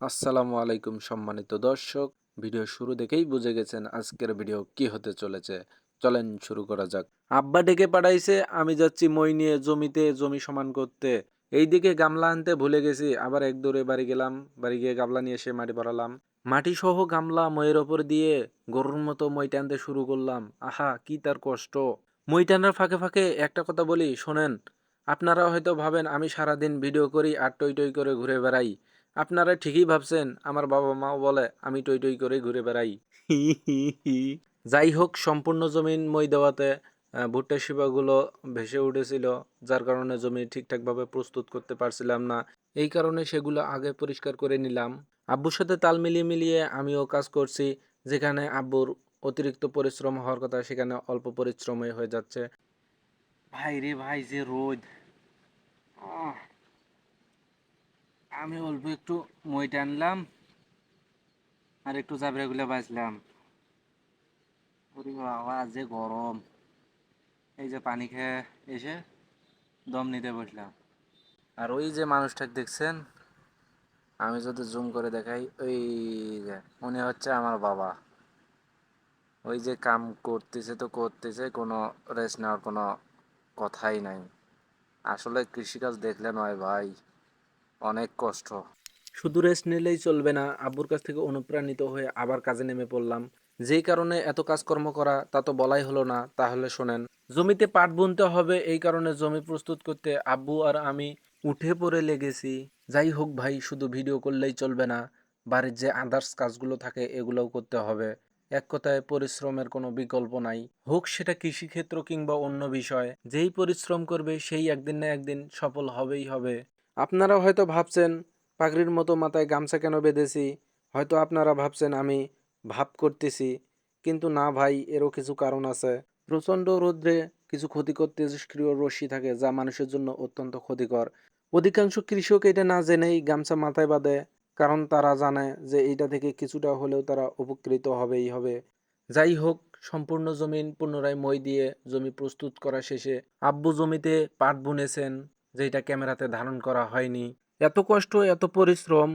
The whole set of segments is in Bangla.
আসসালামু আলাইকুম সম্মানিত দর্শক। ভিডিও শুরু দেখেই বুঝে গেছেন আজকের ভিডিও কি হতে চলেছে। চলেন শুরু করা যাক। আব্বা ডেকে পাঠাইছে, আমি যাচ্ছি মই নিয়ে জমিতে, জমি সমান করতে। এইদিকে গামলা আনতে ভুলে গেছি, আবার এক দৌড়ে বাড়ি গেলাম, বাড়ি গিয়ে গামলা নিয়ে এসে মাটি ভরালাম। মাটি সহ গামলা ময়ের ওপর দিয়ে গরুর মতো মই টানতে শুরু করলাম। আহা, কি তার কষ্ট। মই টানার ফাঁকে ফাঁকে একটা কথা বলি, শোনেন। আপনারা হয়তো ভাবেন, আমি সারাদিন ভিডিও করি আর টই টই করে ঘুরে বেড়াই। আপনারা ঠিকই ভাবছেন, আমার বাবা মাও বলে, আমি টই টই করে ঘুরে বেড়াই। যাই হোক, সম্পূর্ণ জমিন মই দেওয়াতে ভুট্টা শিবাগুলো ভেসে উঠেছিল, যার কারণে জমি ঠিকঠাকভাবে প্রস্তুত করতে পারছিলাম না। এই কারণে সেগুলো আগে পরিষ্কার করে নিলাম। আব্বুর সাথে তাল মিলিয়ে মিলিয়ে আমিও কাজ করছি, যেখানে আব্বুর অতিরিক্ত পরিশ্রম হওয়ার কথা, সেখানে অল্প পরিশ্রমে হয়ে যাচ্ছে। ভাই রে ভাই, যে রোদ। আমি অল্প একটু মই টানলাম আর একটু বাজলাম ওরে বাবা, যে গরম। এই যে পানি খেয়ে এসে দম নিতে বসলাম। আর ওই যে মানুষটাকে দেখছেন, আমি যদি জুম করে দেখাই, ওই যে মনে হচ্ছে আমার বাবা। ওই যে কাম করতেছে তো করতেছে, কোনো রেস্ট নেওয়ার কোনো কথাই নাই। আসলে কৃষিকাজ দেখলে নয় ভাই। অনেক কষ্ট। শুধু রেস্ট নিলেই চলবে না, আব্বুর কাছ থেকে অনুপ্রাণিত হয়ে আবার কাজে নেমে পড়লাম। যেই কারণে এত কাজকর্ম করা, তা তো বলাই হলো না, তাহলে শোনেন। জমিতে পাট বুনতে হবে, এই কারণে জমি প্রস্তুত করতে আব্বু আর আমি উঠে পড়ে লেগেছি। যাই হোক ভাই, শুধু ভিডিও করলেই চলবে না, বাড়ির যে আদার্স কাজগুলো থাকে, এগুলোও করতে হবে। এক কথায় পরিশ্রমের কোনো বিকল্প নাই। হোক সেটা কৃষিক্ষেত্র কিংবা অন্য বিষয়, যেই পরিশ্রম করবে, সেই একদিন না একদিন সফল হবেই হবে। আপনারা হয়তো ভাবছেন, পাগড়ির মতো মাথায় গামছা কেন বেঁধেছি? হয়তো আপনারা ভাবছেন, আমি ভাব করতেছি। কিন্তু না ভাই, এরও কিছু কারণ আছে। প্রচণ্ড রৌদ্রে কিছু ক্ষতিকর তেজস্ক্রিয় রশ্মি থাকে, যা মানুষের জন্য অত্যন্ত ক্ষতিকর। অধিকাংশ কৃষক এটা না জেনেই গামছা মাথায় বাঁধে, কারণ তারা জানে যে এইটা থেকে কিছুটা হলেও তারা উপকৃত হবেই হবে। যাই হোক, সম্পূর্ণ জমিন পুনরায় মই দিয়ে জমি প্রস্তুত করা শেষে আব্বু জমিতে পাট বুনেছেন। যেটা ক্যামেরাতে ধারণ করা হয়নি। এত কষ্ট, এত পরিশ্রম,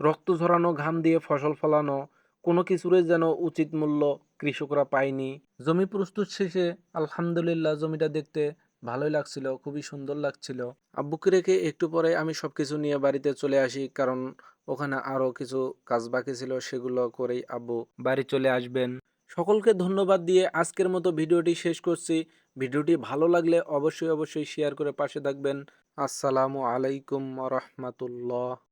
রক্ত ঝরানো, ঘাম দিয়ে ফসল ফলানো, কোনো কিছুরই যেন উচিত মূল্য কৃষকরা পায়নি। জমি প্রস্তুত শেষে আলহামদুলিল্লাহ জমিটা দেখতে ভালোই লাগছিল, খুবই সুন্দর লাগছিল। আব্বুকে রেখে একটু পরে আমি সব কিছু নিয়ে বাড়িতে চলে আসি, কারণ ওখানে আরও কিছু কাজ বাকি ছিল, সেগুলো করেই আব্বু বাড়ি চলে আসবেন। সকলকে ধন্যবাদ দিয়ে আজকের মতো ভিডিওটি শেষ করছি। ভিডিওটি ভালো লাগলে অবশ্যই অবশ্যই শেয়ার করে পাশে থাকবেন। আসসালামু আলাইকুম রহমতুল্লাহ।